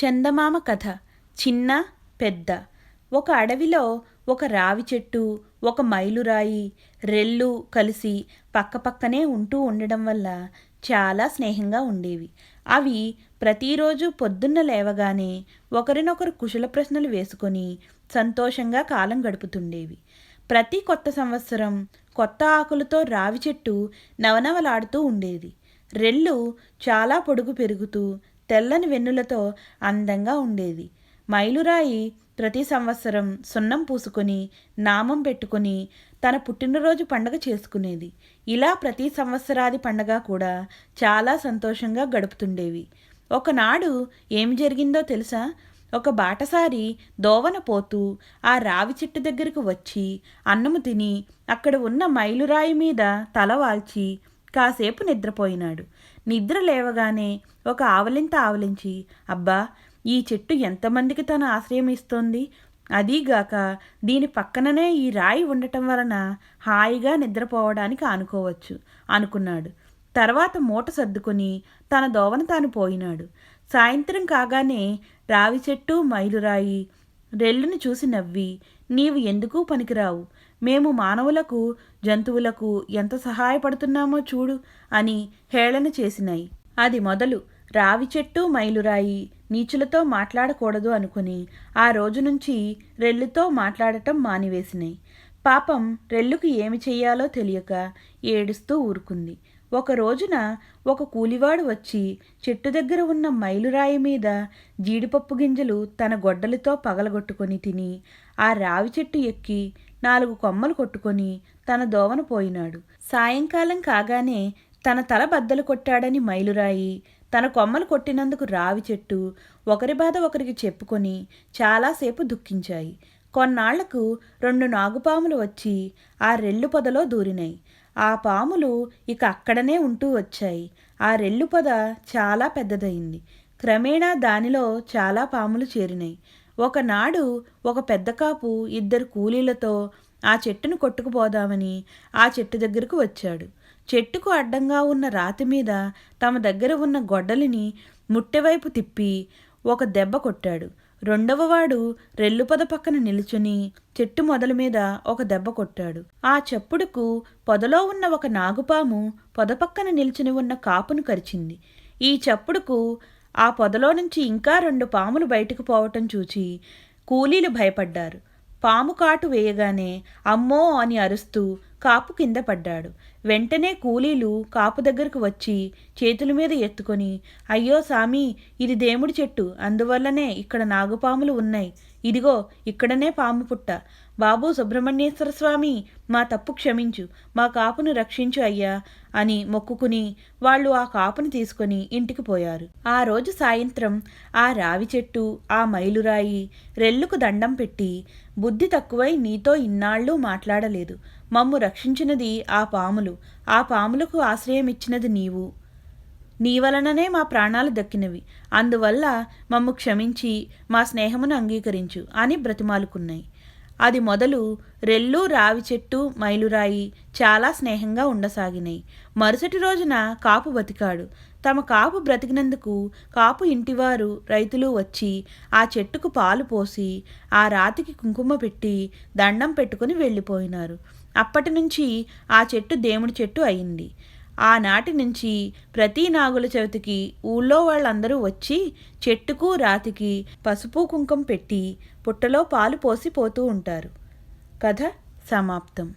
చందమామ కథ. చిన్న పెద్ద. ఒక అడవిలో ఒక రావి చెట్టు ఒక మైలురాయి రెల్లు కలిసి పక్కపక్కనే ఉంటూ ఉండడం వల్ల చాలా స్నేహంగా ఉండేవి. అవి ప్రతిరోజు పొద్దున్న లేవగానే ఒకరినొకరు కుశల ప్రశ్నలు వేసుకొని సంతోషంగా కాలం గడుపుతుండేవి. ప్రతి కొత్త సంవత్సరం కొత్త ఆకులతో రావి చెట్టు నవనవలాడుతూ ఉండేది. రెల్లు చాలా పొడుగు పెరుగుతూ తెల్లని వెన్నులతో అందంగా ఉండేది. మైలురాయి ప్రతి సంవత్సరం సున్నం పూసుకొని నామం పెట్టుకొని తన పుట్టినరోజు పండగ చేసుకునేది. ఇలా ప్రతి సంవత్సరాది పండగ కూడా చాలా సంతోషంగా గడుపుతుండేవి. ఒకనాడు ఏం జరిగిందో తెలుసా? ఒక బాటసారి దోవన పోతూ ఆ రావి చెట్టు దగ్గరకు వచ్చి అన్నము తిని అక్కడ ఉన్న మైలురాయి మీద తల వాల్చి కాసేపు నిద్రపోయినాడు. నిద్ర లేవగానే ఒక ఆవలింత ఆవలించి అబ్బా ఈ చెట్టు ఎంతమందికి తన ఆశ్రయం ఇస్తోంది? అదీగాక దీని పక్కననే ఈ రాయి ఉండటం వలన హాయిగా నిద్రపోవడానికి ఆనుకోవచ్చు అనుకున్నాడు. తర్వాత మూట సర్దుకొని తన దోవన తాను పోయినాడు. సాయంత్రం కాగానే రావి చెట్టు మైలురాయి రెల్లును చూసి నవ్వి నీవు ఎందుకు పనికిరావు? మేము మానవులకు జంతువులకు ఎంత సహాయపడుతున్నామో చూడు అని హేళన చేసినాయి. అది మొదలు రావి చెట్టు మైలురాయి నీచులతో మాట్లాడకూడదు అనుకుని ఆ రోజు నుంచి రెల్లుతో మాట్లాడటం మానివేసినాయి. పాపం రెల్లుకు ఏమి చెయ్యాలో తెలియక ఏడుస్తూ ఊరుకుంది. ఒక రోజున ఒక కూలివాడు వచ్చి చెట్టు దగ్గర ఉన్న మైలురాయి మీద జీడిపప్పు గింజలు తన గొడ్డలితో పగలగొట్టుకొని తిని ఆ రావి చెట్టు ఎక్కి నాలుగు కొమ్మలు కొట్టుకొని తన దోవన పోయినాడు. సాయంకాలం కాగానే తన తల బద్దలు కొట్టాడని మైలురాయి తన కొమ్మలు కొట్టినందుకు రావి చెట్టు ఒకరి బాధ ఒకరికి చెప్పుకొని చాలాసేపు దుఃఖించాయి. కొన్నాళ్ళకు రెండు నాగుపాములు వచ్చి ఆ రెల్లు పొదలో దూరినాయి. ఆ పాములు ఇక అక్కడనే ఉంటూ వచ్చాయి. ఆ రెల్లు పొద చాలా పెద్దదయింది. క్రమేణా దానిలో చాలా పాములు చేరినాయి. ఒకనాడు ఒక పెద్ద కాపు ఇద్దరు కూలీలతో ఆ చెట్టును కొట్టుకుపోదామని ఆ చెట్టు దగ్గరకు వచ్చాడు. చెట్టుకు అడ్డంగా ఉన్న రాతి మీద తమ దగ్గర ఉన్న గొడ్డలిని ముట్టెవైపు తిప్పి ఒక దెబ్బ కొట్టాడు. రెండవవాడు రెల్లుపొద పక్కన నిలుచుని చెట్టు మొదల మీద ఒక దెబ్బ కొట్టాడు. ఆ చెప్పుడుకు పొదలో ఉన్న ఒక నాగుపాము పొద పక్కన నిలుచుని ఉన్న కాపును కరిచింది. ఈ చప్పుడుకు ఆ పొదలో నుంచి ఇంకా రెండు పాములు బయటకు పోవటం చూచి కూలీలు భయపడ్డారు. పాము కాటు వేయగానే అమ్మో అని అరుస్తూ కాపు కింద పడ్డాడు. వెంటనే కూలీలు కాపు దగ్గరకు వచ్చి చేతుల మీద ఎత్తుకొని అయ్యో సామి ఇది దేముడి చెట్టు. అందువల్లనే ఇక్కడ నాగుపాములు ఉన్నాయి. ఇదిగో ఇక్కడనే పాము పుట్ట. బాబు సుబ్రహ్మణ్యేశ్వర స్వామి మా తప్పు క్షమించు మా కాపును రక్షించు అయ్యా అని మొక్కుకుని వాళ్ళు ఆ కాపును తీసుకొని ఇంటికి పోయారు. ఆ రోజు సాయంత్రం ఆ రావి చెట్టు ఆ మైలురాయి రెల్లుకు దండం పెట్టి బుద్ధి తక్కువై నీతో ఇన్నాళ్ళు మాట్లాడలేదు. మమ్ము రక్షించినది ఆ పాములు ఆ పాములకు ఆశ్రయం ఇచ్చినది నీవు. నీ వలననే మా ప్రాణాలు దక్కినవి. అందువల్ల మమ్ము క్షమించి మా స్నేహమును అంగీకరించు అని బ్రతిమాలుకున్నాయి. అది మొదలు రెల్లు రావి చెట్టు మైలురాయి చాలా స్నేహంగా ఉండసాగినాయి మరుసటి రోజున కాపు బతికాడు. తమ కాపు బ్రతికినందుకు కాపు ఇంటివారు రైతులు వచ్చి ఆ చెట్టుకు పాలు పోసి ఆ రాతికి కుంకుమ పెట్టి దండం పెట్టుకుని వెళ్ళిపోయినారు. అప్పటి నుంచి ఆ చెట్టు దేవుడి చెట్టు అయింది. ఆనాటి నుంచి ప్రతి నాగుల చవితికి ఊళ్ళో వాళ్ళందరూ వచ్చి చెట్టుకు రాతికి పసుపు కుంకం పెట్టి పుట్టలో పాలు పోసి పోతూ ఉంటారు. కథ సమాప్తం.